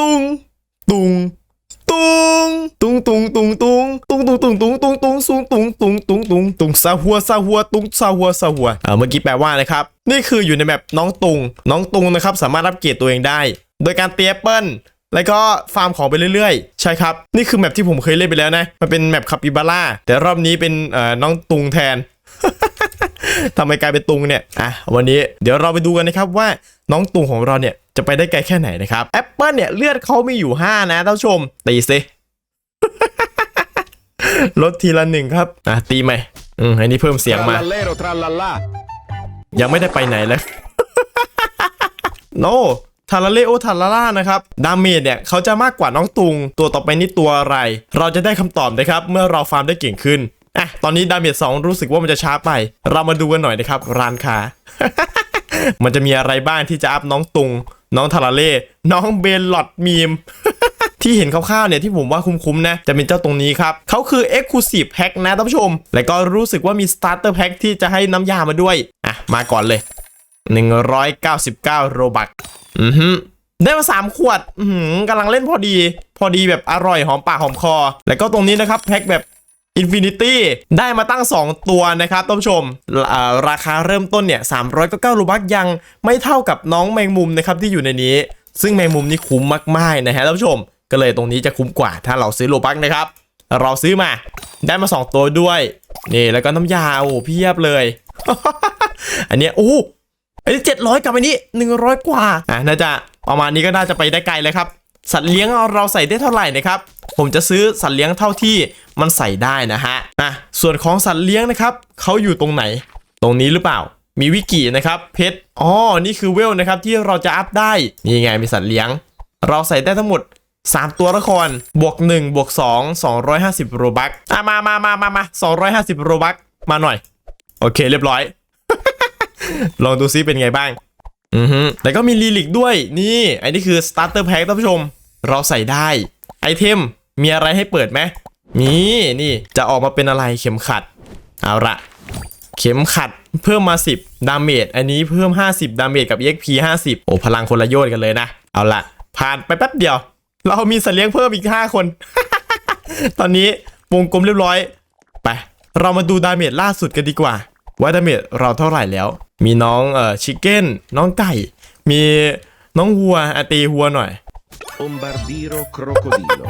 ตุงตุงตุงตุงตุงตุงตุงตุงตุงตุงตุงตุงตุงซุงตุงตุงตุงตุงตุงซาหัวซาหัวตุงซาหัวซาหัวอ่าเมื่อกี้แปลว่านะครับ นี่คืออยู่ในแมปน้องตุง น้องตุงนะครับสามารถรับเกียรติตัวเองได้ โดยการเตียเปิ้ลแล้วก็ฟาร์มของไปเรื่อยๆ ใช่ครับ นี่คือแมปที่ผมเคยเล่นไปแล้วนะ มันเป็นแมปคาปิบาร่าแต่รอบนี้เป็นน้องตุงแทนทำไมกลายเป็นตุงเนี่ยอะวันนี้เดี๋ยวเราไปดูกันนะครับว่า น้องตุงของเราเนี่ยจะไปได้ไกลแค่ไหนนะครับแอปเปิลเนี่ยเลือดเขามีอยู่ 5 นะท่านผู้ชม ตีสิลดทีละหนึ่งครับอะตีไหมอืมอันนี้เพิ่มเสียงมา Trallallero trallallà. ยังไม่ได้ไปไหนเลยโนทาราเลโอทาราล่านะครับดาเมจเนี่ยเขาจะมากกว่าน้องตุง ตัวต่อไปนี่ตัวอะไร เราจะได้คำตอบนะครับ เมื่อเราฟาร์มได้เก่งขึ้นอะตอนนี้ดาเมจ2รู้สึกว่ามันจะช้าไป เรามาดูกันหน่อยนะครับร้านค้า มันจะมีอะไรบ้างที่จะอัพน้องตุง น้องทาราเล่น้องเบลลอดมีมที่เห็นคร่าวๆเนี่ยที่ผมว่าคุ้มๆนะจะเป็นเจ้าตรงนี้ครับเขาคือ Exclusive Pack นะท่านผู้ชม และก็รู้สึกว่ามี Starter Pack ที่จะให้น้ำยามาด้วย อะ มาก่อนเลย 199 โรบักอือฮึได้มา 3 ขวด อือหือกำลังเล่นพอดี พอดีแบบอร่อยหอมปากหอมคอ แล้วก็ตรงนี้นะครับ แพ็คแบบ Infinity ได้มาตั้ง 2 ตัวนะครับท่านผู้ชมาราคาเริ่มต้นเนี่ย399โรบักยังไม่เท่ากับน้องแมงมุมนะครับที่อยู่ในนี้ ซึ่งแมงมุมนี่คุ้มมากๆนะฮะท่านผู้ชม ก็เลยตรงนี้จะคุ้มกว่าถ้าเราซื้อโลบักนะครับ เราซื้อมาได้มา 2 ตัวด้วยนี่แล้วก็น้ำยาโอ้เพียบเลย อันเนี้ยโอ้อันนี้เจ็ดร้อยกับอันนี้หนึ่งร้อยกว่าอะน่าจะประมาณนี้ก็น่าจะไปได้ไกลเลยครับ สัตว์เลี้ยงเราใส่ได้เท่าไหร่นะครับผมจะซื้อสัตว์เลี้ยงเท่าที่มันใส่ได้นะฮะอะส่วนของสัตว์เลี้ยงนะครับเขาอยู่ตรงไหน ตรงนี้หรือเปล่า มีวิกินะครับเพชรอ๋อนี่คือเวลนะครับที่เราจะอัพได้นี่ไงมีสัตว์เลี้ยง เราใส่ได้ทั้งหมด 3 ตัวละครบวก1บวก2 250โรบักอะมามามามามา250โรบักมาหน่อย โอเคเรียบร้อย ลองดูซิเป็นไงบ้างอือฮึแต่ก็มีลีลิกด้วยนี่อันนี้คือ starter pack ท่านผู้ชม เราใส่ได้ไอเทมมีอะไรให้เปิดไหมมีนี่จะออกมาเป็นอะไรเข็มขัด เอาละเข็มขัดเพิ่มมา 10 ดาเมจอันนี้เพิ่ม 50 ดาเมจกับ EXP 50 โอ้พลังคนละโยชน์กันเลยนะ เอาละผ่านไปแป๊บเดียว เรามีสัตว์เลี้ยงเพิ่มอีก 5 คน ตอนนี้วงกลมเรียบร้อย ไป เรามาดูดาเมจล่าสุดกันดีกว่า ว่าดาเมจเราเท่าไหร่แล้ว มีน้องเอ่อชิคเก้นน้องไก่ มีน้องวัวอตีวัวหน่อย Bombardiro crocodilo.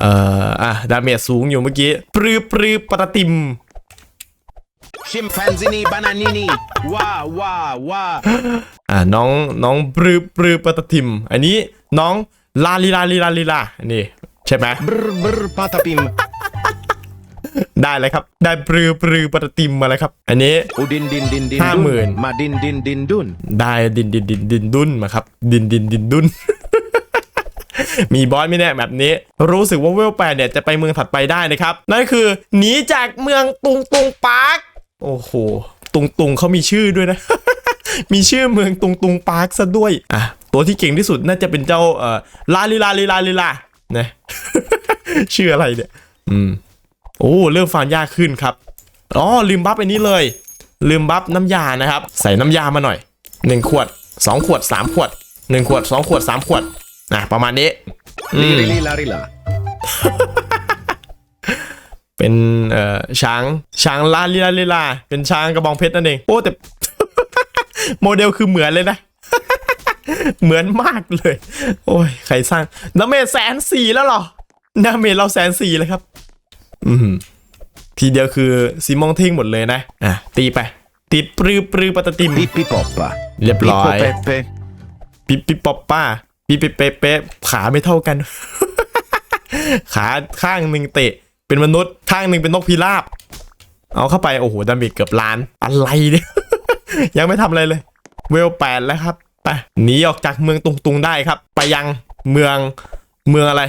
เอ่ออะดาเมจสูงอยู่เมื่อกี้ ปรือปรือปะติม Scimpanzini bananini. Wah wah wah. อ่าน้องน้องปรือปรือปะติม อันนี้น้องลาลีลาลีลาลีลานี่ ใช่ไหม Brr brr patapim. ได้เลยครับ ได้ปรือปรือปะติมมาแล้วครับ อันนี้ Udin din din din Ha, dun. mượn. Ma din din din dun. ได้ดินดินดินดินดุนมาครับ ดินดินดินดุน มีบอสไม่แน่แบบนี้ รู้สึกว่าเวลแปดเนี่ยจะไปเมืองถัดไปได้นะครับ นั่นคือหนีจากเมืองตุงตุงปาร์คโอ้โห ตุงตุงเขามีชื่อด้วยนะ มีชื่อเมืองตุงตุงปาร์คซะด้วยอะตัวที่เก่งที่สุดน่าจะเป็นเจ้าเอ่อลาลิลาลิลาลิลานะชื่ออะไรเนี่ยอืมโอ้เริ่มฟังยากขึ้นครับอ๋อลืมบัฟอันนี้เลย ลืมบัฟน้ำยานะครับ ใส่น้ำยามาหน่อย 1 ขวด 2 ขวด 3 ขวด 1 ขวด 2 ขวด 3 ขวด นะประมาณนี้อืม Liri lila rila. เป็นเอ่อช้างช้างลาลิลาลิลาเป็นช้างกระบองเพชรนั่นเองโอ้แต่โมเดลคือเหมือนเลยนะเหมือนมากเลย โอ้ยใครสร้างดาเมจแสนสี่แล้วเหรอดาเมจเราแสนสี่เลยครับ อืมทีเดียวคือซีมองทิ้งหมดเลยนะ อะ ตีไป ตีปรือปรือปะตะติม Pippi poppa. เรียบร้อย Pippo peppe. ปิ๊บปิ๊บป๊อปป้า ปิ๊บปิ๊บเป๊ะเป๊ะขาไม่เท่ากัน ขาข้างหนึ่งเตะ เป็นมนุษย์ข้างหนึ่งเป็นนกพิราบ เอาเข้าไปโอ้โหดาเมจเกือบล้าน อะไรเนี่ยยังไม่ทำอะไรเลย เวลแปดแล้วครับไปหนีออกจากเมืองตุงตุงได้ครับ ไปยังเมืองเมืองอะไร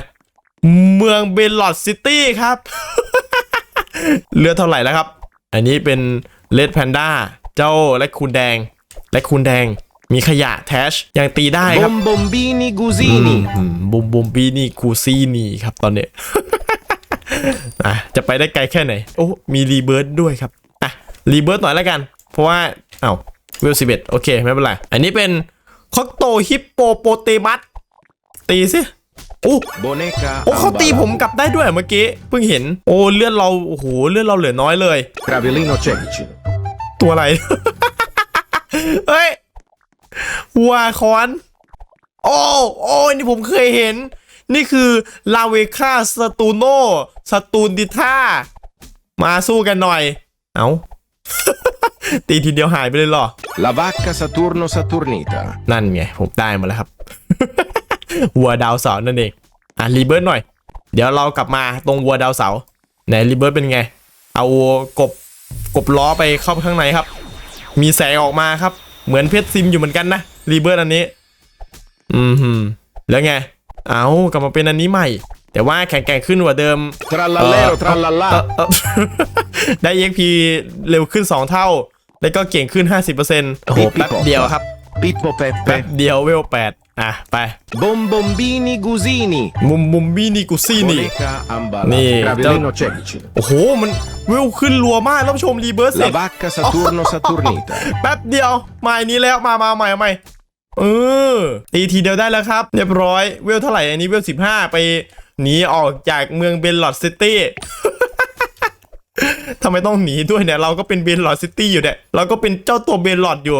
เมืองเบลลอดซิตี้ครับเหลือเท่าไหร่แล้วครับ อันนี้เป็นเลดแพนด้าเจ้าและคูนแดง และคูนแดง มีขยะแทชยังตีได้ครับ Bombombini gusini. อืมบุมบุมบีนี่คูซี่นี่ครับตอนเนี้ยอะจะไปได้ไกลแค่ไหน โอ้มีรีเบิร์ดด้วยครับอะรีเบิร์ดหน่อยแล้วกัน เพราะว่า เอ้าเวลสิบเอ็ดโอเค ไม่เป็นไร อันนี้เป็นคอกโตฮิปโปโปเตมัสตีสิโอ้ Boneca โอ้เขาตีผม Ambala. กลับได้ด้วยเมื่อกี้ เพิ่งเห็น โอ้เลือดเรา โอ้โหเลือดเราเหลือน้อยเลย Cravellino Cevici. ตัวอะไรเฮ้ย วัวคอน โอ้โอ้นี่ผมเคยเห็น นี่คือลาเวคาสตูโนสตูนดิท่า มาสู้กันหน่อย เอาตีทีเดียวหายไปเลยเหรอ La vacca Saturno Saturnita. นั่นไง ผมได้มาแล้วครับ วัวดาวเสาร์นั่นเอง อะรีเบิร์ตหน่อย เดี๋ยวเรากลับมาตรงวัวดาวเสาร์ไหนรีเบิร์ตเป็นไง เอากบกบล้อไปเข้าไปข้างในครับ มีแสงออกมาครับ เหมือนเพชรซิมอยู่เหมือนกันนะ รีเบิร์ตอันนี้ อืมฮึแล้วไง เอากลับมาเป็นอันนี้ใหม่ แต่ว่าแข็งแกร่งขึ้นกว่าเดิม Trallallero เออ trallallà. เออได้ EXP เร็วขึ้น 2 เท่า แล้วก็เก่งขึ้น 50%โอ้โหแป๊บเดียวครับ Pippo แป๊บ Peppe. เดียวเวล8อะ ไป Bombombini Gusini. มุมมุมบี้นี่กูซี่นี่ Boneca Ambala. Nì, Cravellino Cevici. โอ้โห มันเวลขึ้นรัวมากท่านผู้ชมรีเบิร์สเสร็ La จ vacca Saturno Saturnita. แป๊บเดียว มาอันนี้แล้ว มามาใหม่เอาใหม่ เออตีทีเดียวได้แล้วครับ เรียบร้อยเวลเท่าไหร่อันนี้เวล15ไปหนีออกจากเมืองเบนลอดซิตี้ทำไมต้องหนีด้วยเนี่ย เราก็เป็นเบนลอดซิตี้อยู่เนี่ยเราก็เป็นเจ้าตัวเบนลอดอยู่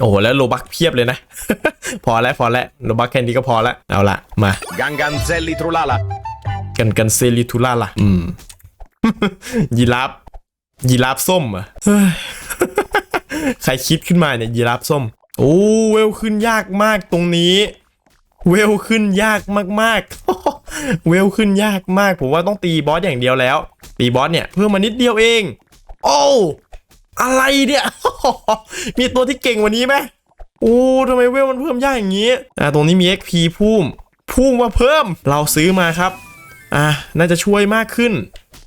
โอ้โห แล้วโลบักเพียบเลยนะ พอแล้วพอแล้วโลบักแค่นี้ก็พอแล้วเอาละมา Ganganzelli Trulala. กันกันเซริทูล่าล่ะอืมยีราฟยีราฟส้มเหรอะใครคิดขึ้นมาเนี่ยยีราฟส้ม โอ้เวลขึ้นยากมากตรงนี้ เวลขึ้นยากมากๆ เวลขึ้นยากมาก ผมว่าต้องตีบอสอย่างเดียวแล้ว ตีบอสเนี่ยเพิ่มมานิดเดียวเอง โอ้อะไรเนี่ย มีตัวที่เก่งกว่านี้ไหมโอ้ทำไมเวลมันเพิ่มยากอย่างนี้อ่าตรงนี้มี XP พุ่มพุ่งมาเพิ่ม เราซื้อมาครับ อะน่าจะช่วยมากขึ้น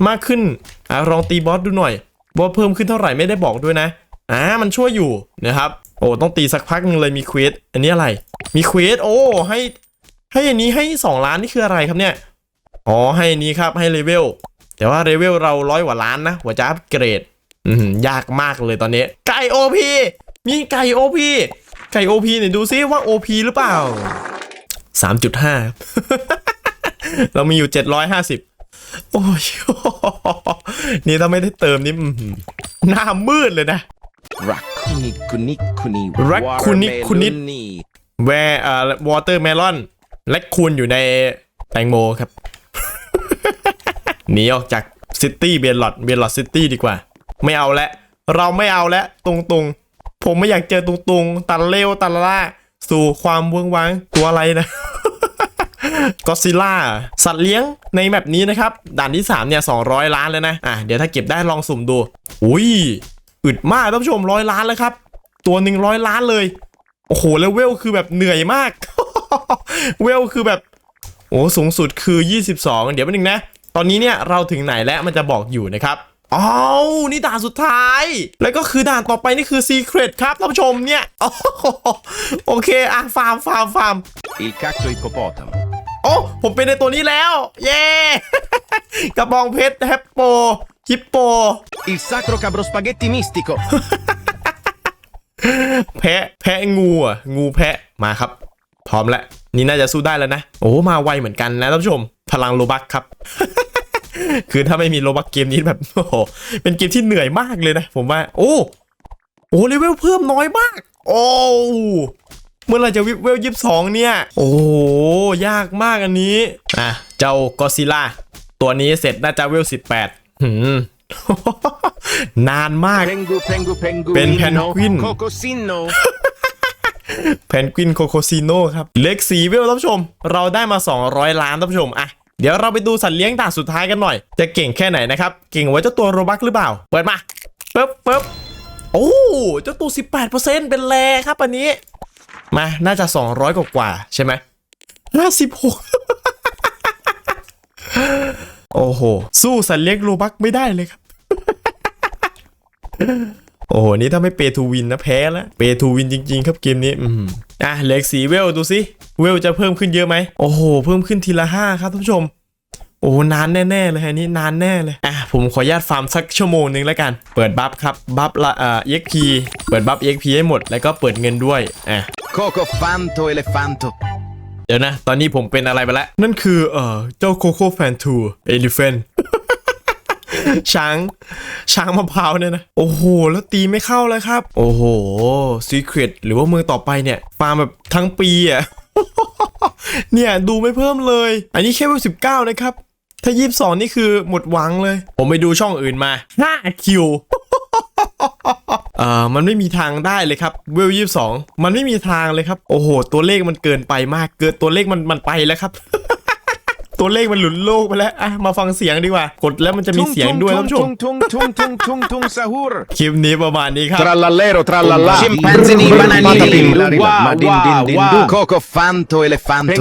มากขึ้นอะลองตีบอสดูหน่อยบอสเพิ่มขึ้นเท่าไหร่ไม่ได้บอกด้วยนะ อ่ามันช่วยอยู่นะครับ โอ้ต้องตีสักพักหนึงเลยมีเควสอันนี้อะไร มีเควสโอ้ให้ ให้อันนี้ให้ 2 ล้านนี่คืออะไรครับเนี่ยอ๋อให้อันนี้ครับให้เลเวลแต่ว่าเลเวลเราร้อยกว่าล้านนะหัวจะอัปเกรดอืมยากมากเลยตอนนี้ ไก่โอพีมีไก่โอพีไก่โอพีเนี่ยดูซิว่าโอพีหรือเปล่า 3.5 เรามีอยู่ 750 โอ้ย นี่ถ้าไม่ได้เติมนี่หน้ามืดเลยนะ Raccuni Cunicuni. Raccuni-cuni. Watermeloni. แวร์เอ่อวอเตอร์เมลอน และคูณอยู่ในแตงโมครับ หนีออกจากซิตี้เบลลอดเบลลอดซิตี้ดีกว่า ไม่เอาแล้วเราไม่เอาแล้วตรงๆผมไม่อยากเจอตรงๆตันเลวตันล่า สู่ความเวืองว้างตัวอะไรนะก็ซิล่าสัตว์เลี้ยงในแมปนี้นะครับ ด่านที่ 3 เนี่ย 200 ล้านแล้วนะ อะ เดี๋ยวถ้าเก็บได้ลองสุ่มดู อุ้ย อึดมากท่านผู้ชมร้อยล้านแล้วครับ ตัวหนึ่งร้อยล้านเลย โอ้โหแล้วเวลคือแบบเหนื่อยมาก เวลคือแบบ โอ้สูงสุดคือ 22 เดี๋ยวแป๊บนึงนะ ตอนนี้เนี่ยเราถึงไหนแล้วมันจะบอกอยู่นะครับอ้าวนี่ด่านสุดท้าย แล้วก็คือด่านต่อไปนี่คือซีเครตครับท่านผู้ชมเนี่ยโอ้โหโอเคอะฟาร์มฟาร์มฟาร์ม Il cacto ippopotamo. โอ้ผมเป็นในตัวนี้แล้ว เย้ กระบองเพชรแฮปโป ฮิปโป Il sacro cabro spaghetti mistico. แพะแพะงูอะงูแพะมาครับ พร้อมแล้วนี่น่าจะสู้ได้แล้วนะ โอ้มาไวเหมือนกันนะท่านผู้ชม พลังโลบักครับ คือถ้าไม่มีโลบักเกมนี้แบบโอ้โหเป็นเกมที่เหนื่อยมากเลยนะ ผมว่า โอ้โอ้เลเวลเพิ่มน้อยมาก โอ้เมื่อไหรจะวิเวลยี่สิบสองเนี่ย โอ้โหยากมากอันนี้อะเจ้ากอซิล่าตัวนี้เสร็จน่าจะเวลสิบแปด หืมนานมาก Pengu pengu pengu. Pen- penguin. Cocosino. แพนกวินโคโคซิโนครับ เล็กสีเวลท่านผู้ชม เราได้มา 200 ล้านท่านผู้ชมอะเดี๋ยวเราไปดูสัตว์เลี้ยงด่านสุดท้ายกันหน่อย จะเก่งแค่ไหนนะครับ เก่งกว่าเจ้าตัวโรบักหรือเปล่า เปิดมาปึ๊บปึ๊บโอ้เจ้าตัว 18%เป็นแรครับอันนี้ มา น่าจะ 200 กว่ากว่าๆใช่ไหม56 โอ้โห สู้สัตว์เลี้ยงโรบักไม่ได้เลยครับ โอ้โห นี่ถ้าไม่เปทูวินนะแพ้แล้ว เปทูวินจริง ๆ ครับเกมนี้ อืมอะเหล็กสีเวลดูสิ เวลจะเพิ่มขึ้นเยอะไหม โอ้โห เพิ่มขึ้นทีละห้าครับท่านผู้ชม โอ้นานแน่ๆเลยอันนี้นานแน่เลย อะผมขออนุญาตฟาร์มสักชั่วโมงนึงแล้วกัน เปิดบัฟครับ บัฟละอ่า EXP เปิดบัฟ EXP ให้หมด แล้วก็เปิดเงินด้วย อะ Coco fanto elefanto. ดี๋ยวนะ ตอนนี้ผมเป็นอะไรไปแล้ว นั่นคือเอ่อเจ้าโคโค่แฟนทูเอลิเฟนช้างช้างมะพร้าวเนี่ยนะ โอ้โห แล้วตีไม่เข้าแล้วครับ โอ้โหซีเครตหรือว่ามือต่อไปเนี่ย ฟาร์มแบบทั้งปีอะเนี่ยดูไม่เพิ่มเลย อันนี้แค่เวลสิบเก้านะครับ ถ้ายี่สิบสองนี่คือหมดหวังเลย ผมไปดูช่องอื่นมา5คิว เอ่อมันไม่มีทางได้เลยครับเวลยี่สองมันไม่มีทางเลยครับ โอ้โห ตัวเลขมันเกินไปมาก เกินตัวเลขมันมันไปแล้วครับ ตัวเลขมันหลุดโลกไปแล้วอะมาฟังเสียงดีกว่า กดแล้วมันจะมีเสียงด้วยท่านผู้ชม tung tung tung tung tung sahur. คลิปนี้ประมาณนี้ครับ Trallallero trallallà. Scimpanzini bananini. Wow, Wow, Ma din din din wow. du. Coco fanto elefanto